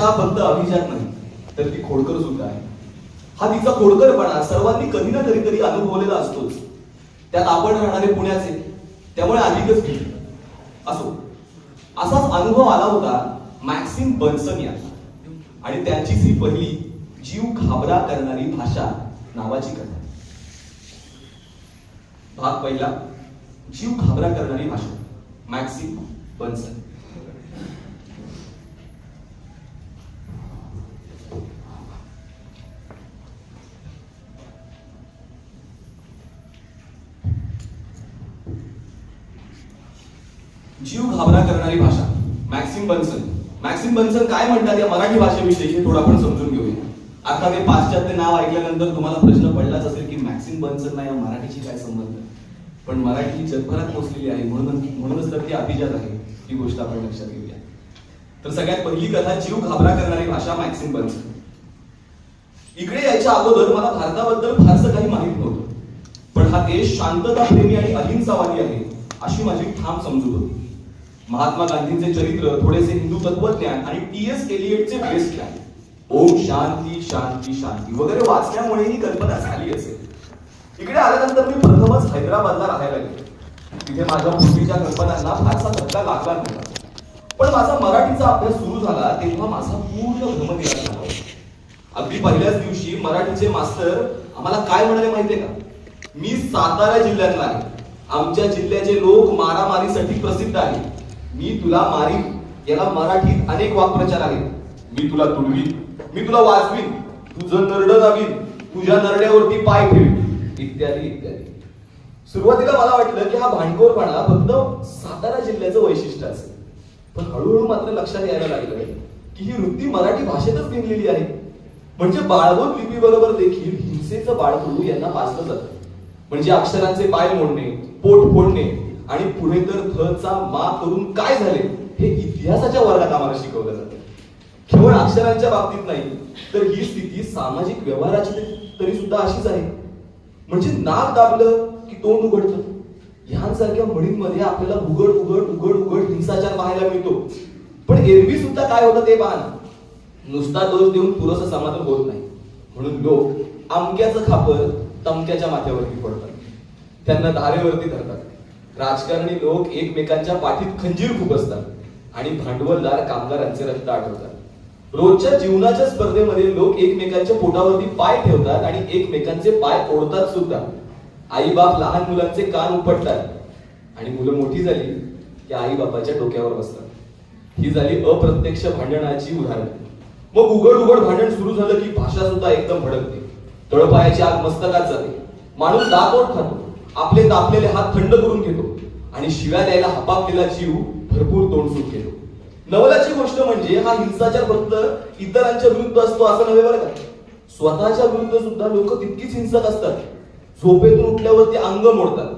भाषा फक्त अभिजात नाही. तर ती खोडकर सुद्धा आहे. हा तिचा खोडकरपणा सर्वांनी कधी ना कधी तरी अनुभवलेला असतोच. त्यात आपण राहणारे पुण्याचे त्यामुळे अधिकच भीती असो असाच अनुभव आला होता मॅक्सिम बन्सन यांना. आणि त्यांचीच ही पहिली जीव घाबरा करणारी भाषा नावाची कथा. भाग पहिला जीव घाबरा करणारी भाषा मॅक्सिम बन्सन जीव घाबरा करणारी भाषा मॅक्सिम बन्सन मॅक्सिम काय म्हणतात या मराठी भाषेविषयी हे थोडं आपण समजून घेऊया. आता ते पाश्चात्य नाव ऐकल्यानंतर तुम्हाला प्रश्न पडलाच असेल की मॅक्सिम बन्सन या मराठीशी काय संबंध? पण मराठी जगभरात पोचलेली आहे म्हणून म्हणूनच तर ती अभिजात आहे ही गोष्ट आपण लक्षात घेऊया. तर सगळ्यात पहिली कथा जीव घाबरा करणारी भाषा मॅक्सिम बन्सन इकडे यायच्या अगोदर मला भारताबद्दल फारसं काही माहीत नव्हतं. पण हा देश शांतता प्रेमी आणि अहिंसावादी आहे अशी माझी ठाम समजूत होती. महात्मा गांधींचे चरित्र थोडेसे हिंदू तत्वज्ञान आणि टी एस एलियटचे बेस्ट ज्ञान. ओम शांती शांती शांती वगैरे वाचल्यामुळे ही कल्पना झाली असेल. इकडे आल्यानंतर मी प्रथमच हैदराबादला राहायला गेलो. तिथे माझ्या पूर्वीच्या कल्पनांना फारसा धक्का लागला नव्हता पण माझा मराठीचा अभ्यास सुरू झाला तेव्हा माझा पूर्ण भ्रमनिराश झाला. अगदी पहिल्याच दिवशी मराठीचे मास्तर आम्हाला काय म्हणाले माहितीये का? मी सातारा जिल्ह्यातला आहे. आमच्या जिल्ह्याचे लोक मारामारीसाठी प्रसिद्ध आहे मी तुला मारीन याला मराठीत अनेक वाक्प्रचार आहेत. मी तुला तुडवीन मी तुला वाचवीन तुझं नरड दाबीन तुझ्या नरड्यावरती पाय ठेवीन. इत्यादी इत्यादी. सुरुवातीला मला वाटलं की हा भांडखोरपणा फक्त सातारा जिल्ह्याचं वैशिष्ट्य असेल. पण हळूहळू मात्र लक्षात यायला लागलं की ही वृत्ती मराठी भाषेतच भिनलेली आहे. म्हणजे बाळबोध लिपी बरोबर देखील हिंसेचं बाळकडू यांना पाचलं जातं. म्हणजे अक्षरांचे पाय मोडणे पोट फोडणे आणि पुढे तर थचा मा करून काय झाले? हे इतिहासाच्या वर्गात आम्हाला शिकवलं जातं. केवळ अक्षरांच्या बाबतीत नाही तर ही स्थिती सामाजिक व्यवहाराची तरी सुद्धा अशीच आहे. म्हणजे नाक दाबलं की तोंड उघडतं. ह्यांसारख्या म्हणींमध्ये आपल्याला उघड उघड उघड उघड हिंसाचार पाहायला मिळतो. पण एरवी सुद्धा काय होतं ते पाहा नुसता दोष देऊन पुरस समाधान होत नाही. म्हणून लोक आमक्याचं खापर तमक्याच्या माथ्यावरती पडतात. त्यांना धारेवरती धरतात. राजकारणी लोक एकमेकांच्या पाठीत खंजीर खूप असतात आणि भांडवलदार कामगारांचे रक्त आठवतात रोजच्या जीवनाच्या स्पर्धेमध्ये लोक एकमेकांच्या पोटावरती पाय ठेवतात आणि एकमेकांचे पाय ओढतात सुद्धा. आई बाप लहान मुलांचे कान उपटतात. आणि मुलं मोठी झाली की आई बापाच्या डोक्यावर बसतात. ही झाली अप्रत्यक्ष भांडणाची उदाहरण. मग उघड उघड भांडण सुरू झालं की भाषा सुद्धा एकदम भडकते. तळपायाची आग मस्तकात जाते. माणूस दातोट खातो. आपले तापलेले हात थंड करून घेतो आणि शिव्या द्यायला हपापलेला जीव भरपूर तोंडसूट घेतो. नवलाची गोष्ट म्हणजे हा हिंसाचार फक्त इतरांच्या विरुद्ध असतो असं नव्हे बरं का? स्वतःच्या विरुद्ध सुद्धा लोक तितकीच हिंसक असतात. झोपेतून उठल्यावर ते अंग मोडतात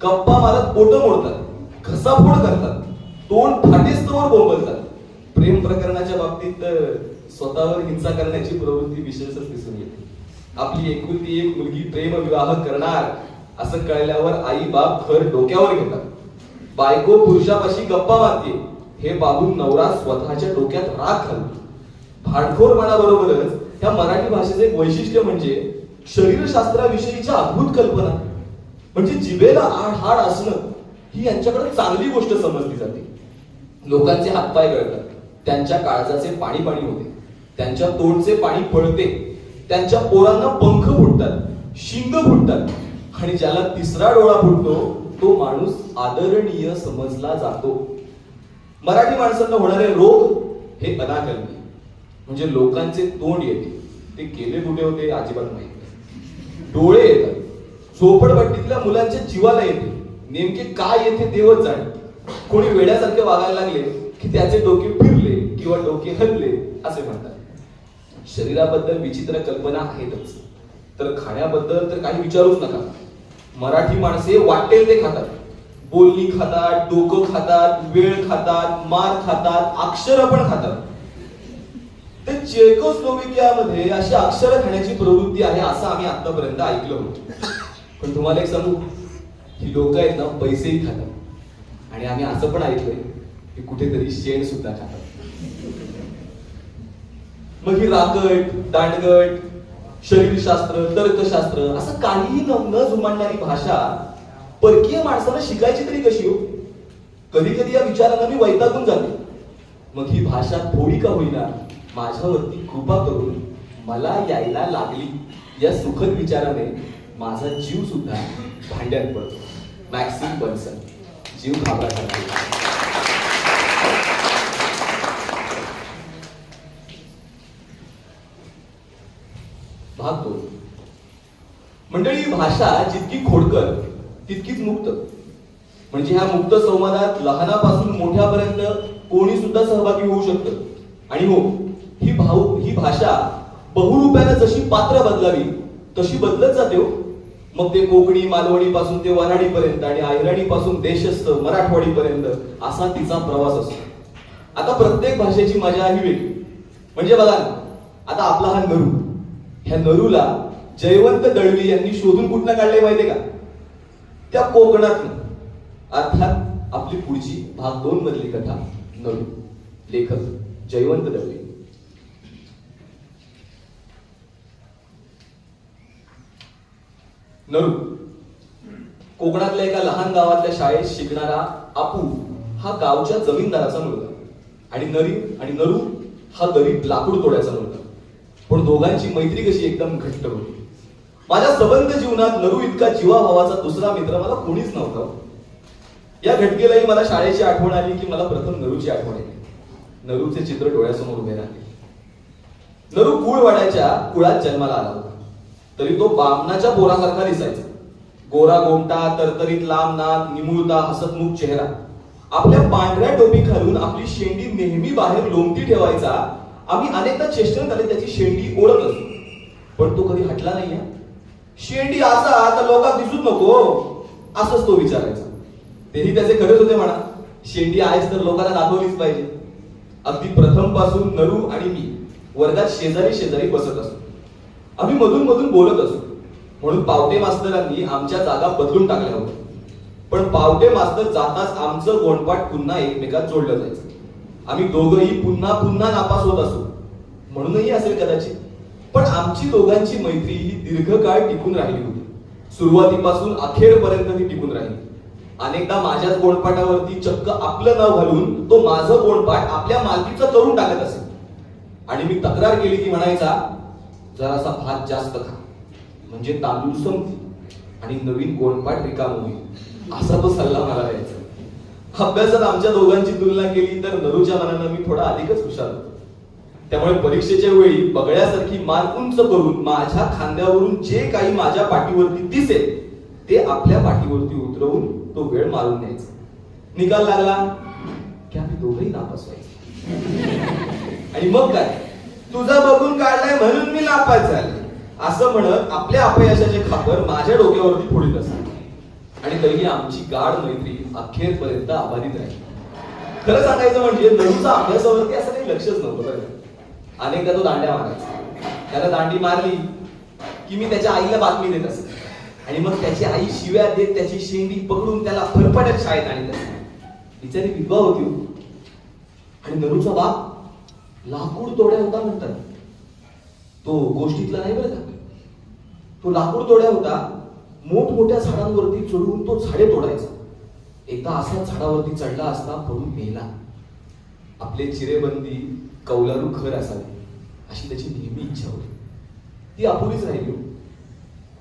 गप्पा मारत बोट मोडतात घसाफोड करतात तोंड फाटेस्तवर बोंबलतात. प्रेम प्रकरणाच्या बाबतीत तर स्वतःवर हिंसा करण्याची प्रवृत्ती विशेषच दिसून येते. आपली एकुलती एक मुलगी प्रेम विवाह करणार असं कळल्यावर आई बाप घर डोक्यावर घेतात. बायको पुरुषापाशी गप्पा मारते. हे बाबू नवरा स्वतःच्या डोक्यात राग घालतो. भांडखोरपणाबरोबरच त्या मराठी भाषेचे एक वैशिष्ट्य म्हणजे शरीरशास्त्राविषयीच्या अद्भुत कल्पना. म्हणजे जिभेला आड हाड असणं ही यांच्याकडे चांगली गोष्ट समजली जाते. लोकांचे हातपाय गळतात. त्यांच्या काळजाचे पाणी पाणी होते. त्यांच्या तोंडचे पाणी पळते त्यांच्या पोरांना पंख फुटतात. शिंग फुटतात. आणि ज्याला तिसरा डोळा फुटतो तो माणूस आदरणीय समजला जातो. मराठी माणसांना होणारे रोग हे अनाकलनीय. म्हणजे लोकांचे तोंड येते. ते केले कुठे होते अजिबात माहीत नाही. डोळे येतात. झोपडपट्टीतल्या मुलांच्या जीवाला येते. नेमके काय येते देवच जाणे कोणी वेड्यासारखे वागायला लागले की त्याचे डोके फिरले किंवा डोके हलले असे म्हणतात. शरीराबद्दल विचित्र कल्पना आहेतच. तर खाण्याबद्दल तर काही विचारूच नका. मराठी माणसे वाटेल ते खातात. बोलणी खातात डोकं खातात वेळ खातात मार खातात अक्षर पण खातात. ते चेकोस्लोविकियामध्ये अशी अक्षर खाण्याची प्रवृत्ती आहे असं आम्ही आतापर्यंत ऐकलं होतं. पण तुम्हाला एक सांगू ही लोक आहेत ना पैसेही खातात. आणि आम्ही असं पण ऐकलंय की कुठेतरी शेण सुद्धा खातात. मग ही राकट दांडगट शरीरशास्त्र तर्कशास्त्र असं काहीही न न जुमानणारी भाषा परकीय माणसाला शिकायची तरी कशी हो? कधी कधी या विचारांना मी वैतागून जाते. मग ही भाषा थोडी का होईना माझ्यावरती कृपा करून मला यायला लागली. या सुखद विचाराने माझा जीव सुद्धा भांड्यात पडतो. मॅक्सिम बन्सन जीव घाबरा पाहतो मंडळी भाषा जितकी खोडकर तितकीच मुक्त. म्हणजे ह्या मुक्त संवादात लहानापासून मोठ्यापर्यंत कोणी सुद्धा सहभागी होऊ शकतं. आणि हो ही भाऊ ही भाषा बहुरूप्यानं जशी पात्र बदलावी तशी बदलत जाते हो. मग ते कोकणी मालवणी पासून ते वराडी पर्यंत आणि आयराणी पासून देशस्थ मराठवाडी पर्यंत असा तिचा प्रवास असतो. आता प्रत्येक भाषेची मजा ही वेगळी. म्हणजे बघा ना आता आपला हा नरू. ह्या नरूला जयवंत दळवी यांनी शोधून कुठनं काढले माहितीये का? त्या कोकणातून. अर्थात आपली पुढची भाग दोन मधली कथा नरू. लेखक जयवंत दळवी. नरू कोकणातल्या एका लहान गावातल्या शाळेत शिकणारा आपू हा गावच्या जमीनदाराचा मुलगा. आणि नरी आणि नरू हा गरीब लाकूड तोड्याचा मुलगा. पण दोघांची मैत्री कशी एकदम घट्ट होती. माझ्या सबंध जीवनात नरू इतका जीवा भावाचा दुसरा मित्र मला कोणीच नव्हता. या घटकेलाही मला शाळेची आठवण आली की मला प्रथम नरूची आठवण आली नरूचे चित्र डोळ्यासमोर उभे राहिले. नरू कुळवाड्याच्या कुळात जन्माला आला होता. तरी तो बामणाच्या पोरासारखा दिसायचा. गोरा गोमटा तरतरीत लांब नाक निमुळता हसतमुख चेहरा. आपल्या पांढऱ्या टोपी खालून आपली शेंडी नेहमी बाहेर लोंबती ठेवायचा आम्ही अनेकदा चेष्टन आले त्याची शेंडी ओढत असतो पण तो कधी हटला नाही शेंडी असा तर लोकात दिसूच नको. असंच तो विचारायचा. तेही त्याचे खरेच होते म्हणा. शेंडी आहेच तर लोकांना दाखवलीच पाहिजे. अगदी प्रथमपासून नरू आणि मी वर्गात शेजारी शेजारी बसत असतो आम्ही मधून मधून बोलत असतो म्हणून पावटे मास्तरांनी आमच्या जागा बदलून टाकल्या होत्या. पण पावटे मास्तर जाताच आमचं गोंडपाट पुन्हा एकमेकात जोडलं जायचं. आम्ही दोघंही पुन्हा पुन्हा नापास होत असो. म्हणूनही असेल कदाचित. पण आमची दोघांची मैत्री ही दीर्घकाळ टिकून राहिली होती. सुरुवातीपासून अखेरपर्यंत ती टिकून राहिली. अनेकदा माझ्याच गोंडपाटावरती चक्क आपलं नाव घालून तो माझं गोंडपाट आपल्या मालकीचं करून टाकत असे. आणि मी तक्रार केली की म्हणायचा जरासा भात जास्त खा. म्हणजे तांदूळ संपतील आणि नवीन गोंडपाट रिकाम होईल. असा तो सल्ला मला द्यायचा. अभ्यासात आमच्या दोघांची तुलना केली तर नरूच्या मनानं मी थोडा अधिकच हुशार होतो. त्यामुळे परीक्षेच्या वेळी बगळ्यासारखी मान उंच करून माझ्या खांद्यावरून जे काही माझ्या पाठीवरती दिसेल ते आपल्या पाठीवरती उतरवून तो वेळ मारून द्यायचा निकाल लागला की आम्ही दोघही नापास व्हायचो आणि मग काय? तुझा बघून काढलाय म्हणून मी नापास झाले. असं म्हणत आपल्या अपयशाचे खापर माझ्या डोक्यावरती फोडीत असत आणि तरीही आमची गाढ मैत्री अखेरपर्यंत अबाधित राहिली. खरं सांगायचं म्हणजे नरूचा अभ्यासावरती असं काही लक्षच नव्हतं बरं अनेकदा तो दांड्या मारायचा. त्याला दांडी मारली की मी त्याच्या आईला बातमी देत असे आणि मग त्याची आई शिव्या देत त्याची शेंडी पकडून त्याला फरफट्यात शाळेत आणत असे बिचारी विधवा होती हो. आणि नरूचा बाप लाकूड तोड्या होता म्हणतात. तो गोष्टीतला नाही बरं का. तो लाकूड तोड्या होता. मोठमोठ्या झाडांवरती चढून तो झाडे तोडायचा. एकदा असा झाडावरती चढला असता पडून मेला. आपले चिरेबंदी कौलारू खर असावे अशी त्याची नेहमी इच्छा होती. ती अपुरीच राहिली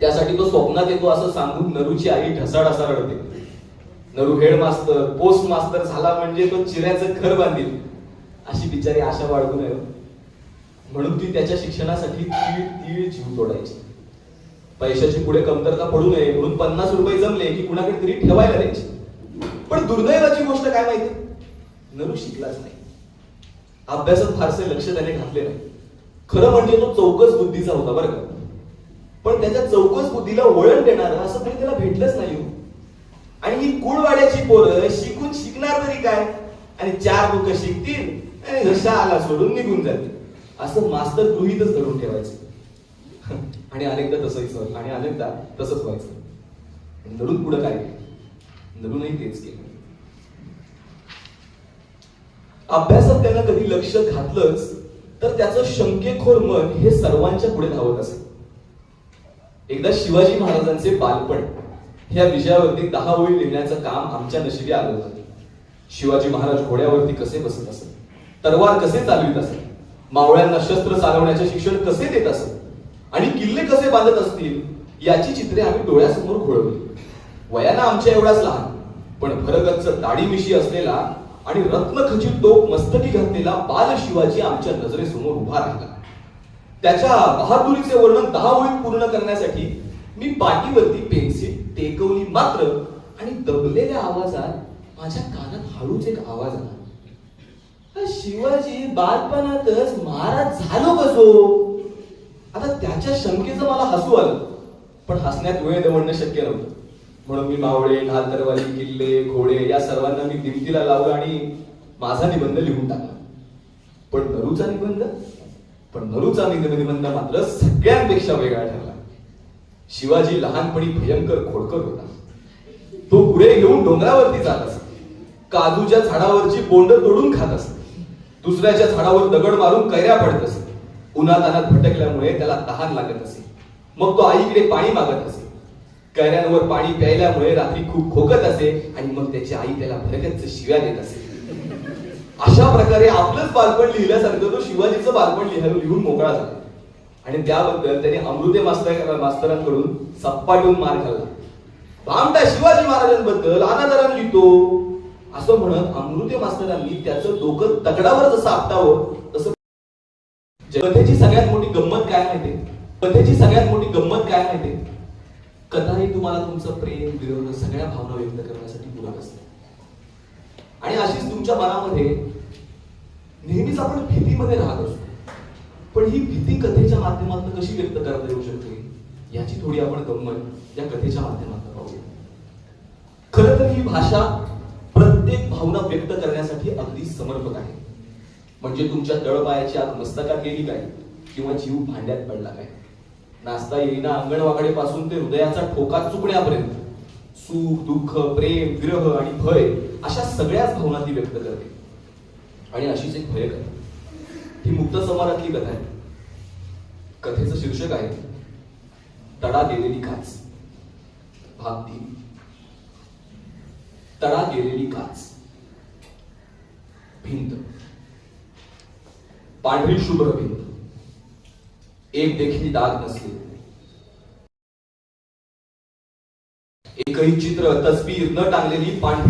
त्यासाठी तो स्वप्नात येतो असं सांगून नरूची आई ढसाढसा रडते. नरू हेड मास्तर पोस्ट मास्तर झाला म्हणजे तो चिऱ्याचं घर बांधील अशी बिचारी आशा बाळगून आहे म्हणून ती त्याच्या शिक्षणासाठी तीळ तीळ जीव तोडायची. पैशाची पुढे कमतरता पडू नये म्हणून पन्नास रुपये जमले की कुणाकडे तरी ठेवायला द्यायची. दुर्दैवाची गोष्ट काय माहिती? नरू शिकलाच नाही. अभ्यासात फारसे लक्ष त्याने घातले नाही. खरं म्हणजे तो चौकस बुद्धीचा होता बरं का? पण त्याच्या चौकस बुद्धीला वळण देणार असं तरी त्याला भेटलंच नाही हो. आणि ही कुळवाड्याची पोरं शिकून शिकणार तरी काय? आणि चार लोक शिकतील आणि शाळाला सोडून निघून जातील. असं मास्तर गृहितच धरून ठेवायचं. आणि अनेकदा तसंच सर आणि अनेकदा तसंच व्हायचं. नडून पुढं काय? केलं नरूनही तेच केलं. अभ्यासात त्यानं कधी लक्ष घातलंच तर त्याचं शंकेखोर मन हे सर्वांच्या पुढे धावत असे. एकदा शिवाजी महाराजांचे बालपण ह्या विषयावरती दहा ओळी लिहिण्याचं काम आमच्या नशिबी आलं होतं. शिवाजी महाराज घोड्यावरती कसे बसत असत तलवार कसे चालवित असत मावळ्यांना शस्त्र चालवण्याचे शिक्षण कसे देत असत आणि किल्ले कसे बांधत असतील याची चित्रे आम्ही डोळ्यासमोर घोळवली. वयानं आमच्या एवढाच लहान पण भरगच्च दाढी मिशी असलेला आणि रत्नखचित टोप मस्तकी घातलेला बाल शिवाजी आमच्या नजरेसमोर उभा राहिला. त्याच्या बहादुरीचे वर्णन दहा ओळीत पूर्ण करण्यासाठी मी पाठीवरती पेन्सिल टेकवली मात्र आणि दबलेल्या आवाजात माझ्या कानात हळूच एक आवाज आला. शिवाजी बालपणातच महाराज झालो कसो आता त्याच्या शंकेचं मला हसू आलं पण हसण्यात वेळ दवडणं शक्य नव्हतं. म्हणून मी मावळे घालतरवाली किल्ले घोडे या सर्वांना मी दिमतीला लावलं आणि माझा निबंध लिहून टाकला. पण नरूचा निबंध? पण नरूचा निबंध निबंध मात्र सगळ्यांपेक्षा वेगळा ठरला. शिवाजी लहानपणी भयंकर खोडकर होता. तो पुढे घेऊन डोंगरावरती जात असे काजूच्या झाडावरची बोंड तोडून खात असत. दुसऱ्याच्या झाडावर दगड मारून कैऱ्या पडत असे उन्हातानात भटकल्यामुळे त्याला तहान लागत असे. मग तो आईकडे पाणी मागत असे. कैऱ्यांवर पाणी प्यायल्यामुळे रात्री खूप खोकत असे आणि मग त्याची आई त्याला भरगच शिव्या देत असे. अशा प्रकारे आपलंच बालपण लिहिल्यासारखं तो शिवाजीचं बालपण लिहायला लिहून मोकळा झाला. आणि त्याबद्दल त्याने अमृते मास्तर मास्तरांकडून सप्पाटून मार खाल्ला. भामटा शिवाजी महाराजांबद्दल अनादरान लिहितो. असं म्हणत अमृते मास्तरांनी त्याचं डोकं तकडावर जसं आपटावं तसं कथेची सगळ्यात मोठी गंमत काय माहिती? कथेची सगळ्यात मोठी गंमत काय माहिती? कथा ही तुम्हाला तुमचं प्रेम विरोध सगळ्या भावना व्यक्त करण्यासाठी पूरक असते. आणि अशीच तुमच्या मनामध्ये नेहमीच आपण भीतीमध्ये राहत असतो. पण ही भीती कथेच्या माध्यमातून कशी व्यक्त करता येऊ शकते? याची थोडी आपण गंमत या कथेच्या माध्यमातून पाहूया. खर तर ही भाषा प्रत्येक भावना व्यक्त करण्यासाठी अगदी समर्पक आहे. म्हणजे तुमच्या तळपायाची आत मस्तकात गेली काय? किंवा जीव भांड्यात पडला काय? नाचता येईना अंगणवाकडे पासून ते हृदयाचा ठोका चुकण्यापर्यंत. सुख दुःख प्रेम विरह आणि भय अशा सगळ्याच भावना ती व्यक्त करते. आणि अशीच एक भय कथा. ही मुक्त समारातली कथा आहे. कथेचं शीर्षक आहे तडा गेलेली काच. भाग तीन. तडा गेलेली काच. भिंत. पांढरी शुभ्र भिंत. एक देखील दाग नसले. एकही चित्र तस्वीर न टांगलेली पांढरी